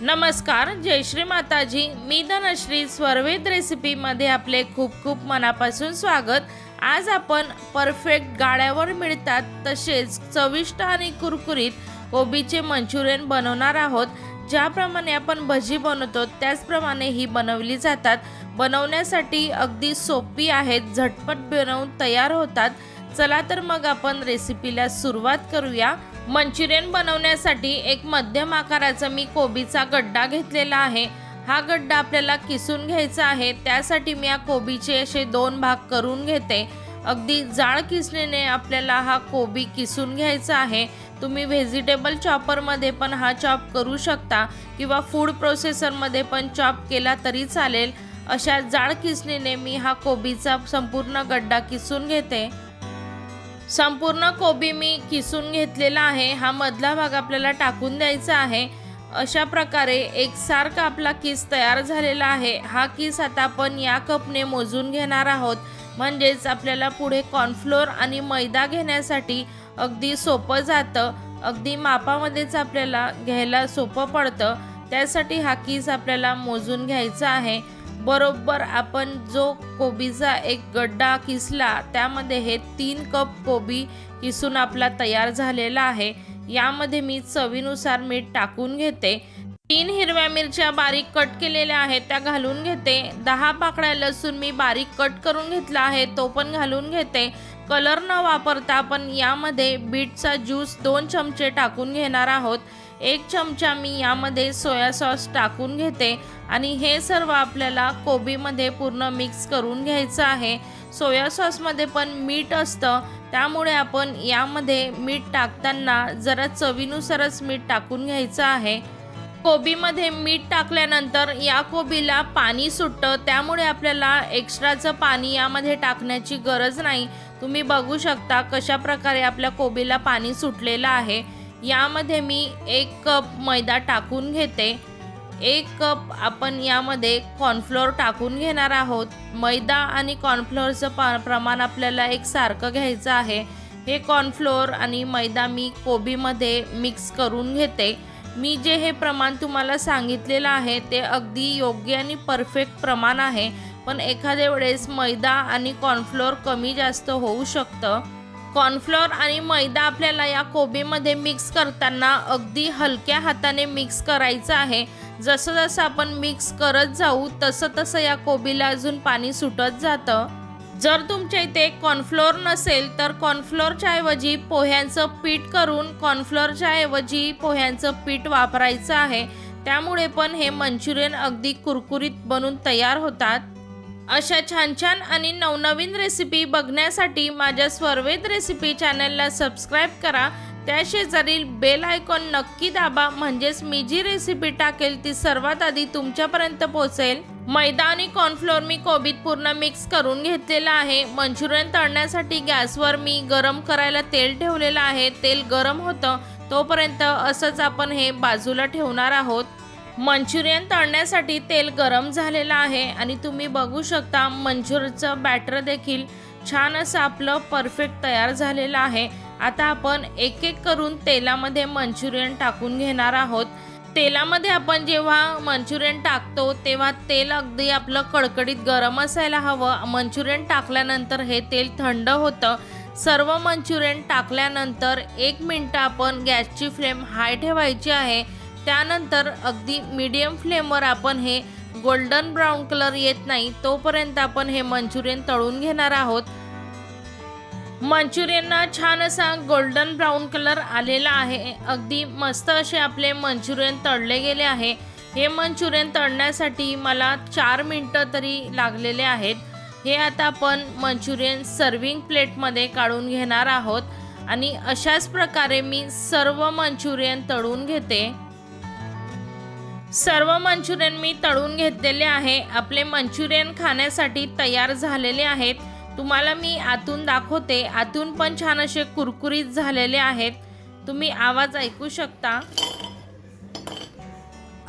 नमस्कार जय श्री माताजी. मी धनश्री स्वरवेद रेसिपीमध्ये आपले खूप खूप मनापासून स्वागत. आज आपण परफेक्ट गाड्यावर मिळतात तसेच चविष्ट आणि कुरकुरीत कोबीचे मंचुरियन बनवणार आहोत. ज्याप्रमाणे आपण भजी बनवतो त्याचप्रमाणे ही बनवली जातात. बनवण्यासाठी अगदी सोपी आहेत झटपट बनवून तयार होतात. चला तर मग आपण रेसिपीला सुरुवात करूया. मंचुरियन बनवण्यासाठी एक मध्यम आकाराचा मी कोबीचा गड्डा घेतलेला आहे. हा गड्डा आपल्याला किसून घ्यायचा आहे. त्यासाठी मी या कोबीचे असे दोन भाग करून घेते. अगदी जाड किसणीने आपल्याला हा कोबी किसून घ्यायचा आहे. तुम्ही व्हेजिटेबल चॉपरमध्ये पण हा चॉप करू शकता किंवा फूड प्रोसेसरमध्ये पण चॉप केला तरी चालेल. अशा जाड किसणीने मी हा कोबीचा संपूर्ण गड्डा किसून घेते. संपूर्ण कोबी मी किसून घेतलेला आहे. हा मधला भाग आपल्याला टाकून द्यायचा आहे. अशा प्रकारे एकसारखा आपला किस तयार झालेला आहे. हा किस आता आपण या कपने मोजून घेणार आहोत. म्हणजेच आपल्याला पुढे कॉर्नफ्लोअर आणि मैदा घेण्यासाठी अगदी सोपं जातं. अगदी मापामध्येच आपल्याला घ्यायला सोपं पडतं. त्यासाठी हा किस आपल्याला मोजून घ्यायचा आहे. बरोबर आपण जो कोबीचा एक गड्डा किसला त्यामध्ये हे तीन कप कोबी किसून आपला तयार झालेला आहे. यामध्ये मी चवीनुसार मीठ टाकून घेते. तीन हिरव्या मिरच्या बारीक कट केलेल्या आहेत त्या घालून घेते. दहा पाकळ्या लसूण मी बारीक कट करून घेतला आहे तो पण घालून घेते. कलर न वापरता आपण यामध्ये बीटचा ज्यूस दोन चमचे टाकून घेणार आहोत. एक चमचा मी यामध्ये सोया सॉस टाकून घेते आणि हे सर्व आपल्याला कोबीमध्ये पूर्ण मिक्स करून घ्यायचं आहे. सोया सॉसमध्ये पण मीठ असतं त्यामुळे आपण यामध्ये मीठ टाकताना जरा चवीनुसारच मीठ टाकून घ्यायचं आहे. कोबीमध्ये मीठ टाकल्यानंतर या कोबीला पाणी सुटतं त्यामुळे आपल्याला एक्स्ट्राचं पाणी यामध्ये टाकण्याची गरज नाही. तुम्ही बघू शकता कशा प्रकारे आपल्या कोबीला पाणी सुटलेलं आहे. यामध्ये मी एक कप मैदा टाकून घेते. एक कप आपण यामध्ये कॉर्नफ्लोअर टाकून घेणार आहोत. मैदा आणि कॉर्नफ्लोअरचं प प्रमाण आपल्याला एक सारखं घ्यायचं आहे. हे कॉर्नफ्लोअर आणि मैदा मी कोबीमध्ये मिक्स करून घेते. मी जे हे प्रमाण तुम्हाला सांगितलेलं आहे ते अगदी योग्य आणि परफेक्ट प्रमाण आहे. पण एखाद्या वेळेस मैदा आणि कॉर्नफ्लोअर कमी जास्त होऊ शकतं. कॉर्नफ्लोअर आणि मैदा आपल्याला या कोबीमध्ये मिक्स करताना अगदी हलक्या हाताने मिक्स करायचं आहे. जसं जसं आपण मिक्स करत जाऊ तसं तसं या कोबीला अजून पाणी सुटत जातं. जर तुमच्या इथे कॉर्नफ्लोअर नसेल तर कॉर्नफ्लोअरच्या ऐवजी पोह्यांचं पीठ करून कॉर्नफ्लोअरच्या ऐवजी पोह्यांचं पीठ वापरायचं आहे. त्यामुळे पण हे मंचुरियन अगदी कुरकुरीत बनून तयार होतात. अशा छान छान आणि नवनवीन रेसिपी बघण्यासाठी माझ्या स्वरवेद रेसिपी चॅनलला सबस्क्राईब करा. त्या शेजारील बेल आयकॉन नक्की दाबा. म्हणजेच मी जी रेसिपी टाकेल ती सर्वात आधी तुमच्यापर्यंत पोहोचेल. मैदा आणि कॉर्नफ्लोअर मी कोबीत पूर्ण मिक्स करून घेतलेला आहे. मंचुरियन तळण्यासाठी गॅसवर मी गरम करायला तेल ठेवलेलं आहे. तेल गरम होतं. तोपर्यंत असंच आपण हे बाजूला ठेवणार आहोत. मंचुरियन तळण्यासाठी तेल गरम झालेलं आहे आणि तुम्ही बघू शकता मंचुरचं बॅटर देखील छान असं आपलं परफेक्ट तयार झालेलं आहे. आता आपण एक एक करून तेलामध्ये मंचुरियन टाकून घेणार आहोत. तेलामध्ये आपण जेव्हा मंचुरियन टाकतो तेव्हा तेल अगदी आपलं कडकडीत गरम असायला हवं. मंचुरियन टाकल्यानंतर हे तेल थंड होतं. सर्व मंचुरियन टाकल्यानंतर एक मिनटं आपण गॅसची फ्लेम हाय ठेवायची आहे. त्यानंतर अगदी मीडियम फ्लेमवर आपण हे गोल्डन ब्राऊन कलर येत नाही तोपर्यंत आपण हे मंचुरियन तळून घेणार आहोत. मंचुरियनना छान असा गोल्डन ब्राऊन कलर आलेला आहे. अगदी मस्त असे आपले मंचुरियन तळले गेले आहे. हे मंचुरियन तळण्यासाठी मला चार मिनटं तरी लागलेले आहेत. हे आता आपण मंचुरियन सर्विंग प्लेटमध्ये काढून घेणार आहोत. आणि अशाच प्रकारे मी सर्व मंचुरियन तळून घेते. सर्व मंचुरियन मी तळून घेतलेले आहे. आपले मंचुरियन खाण्यासाठी तयार झालेले आहेत. तुम्हाला मी आतून दाखवते. आतून पण छान असे कुरकुरीत झालेले आहेत. तुम्ही आवाज ऐकू शकता.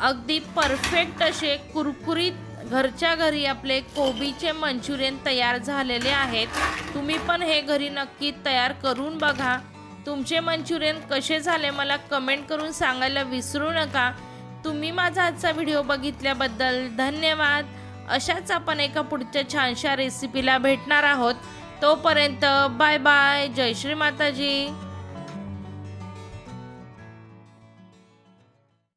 अगदी परफेक्ट असे कुरकुरीत घरच्या घरी आपले कोबीचे मंचुरियन तयार झालेले आहेत. तुम्ही पण हे घरी नक्की तयार करून बघा. तुमचे मंचुरियन कसे झाले मला कमेंट करून सांगायला विसरू नका. तुम्ही माझा आजचा व्हिडिओ बघितल्याबद्दल धन्यवाद. अशाच आपण एका पुढच्या छानशा रेसिपीला भेटणार आहोत. तोपर्यंत बाय बाय जय श्री माताजी.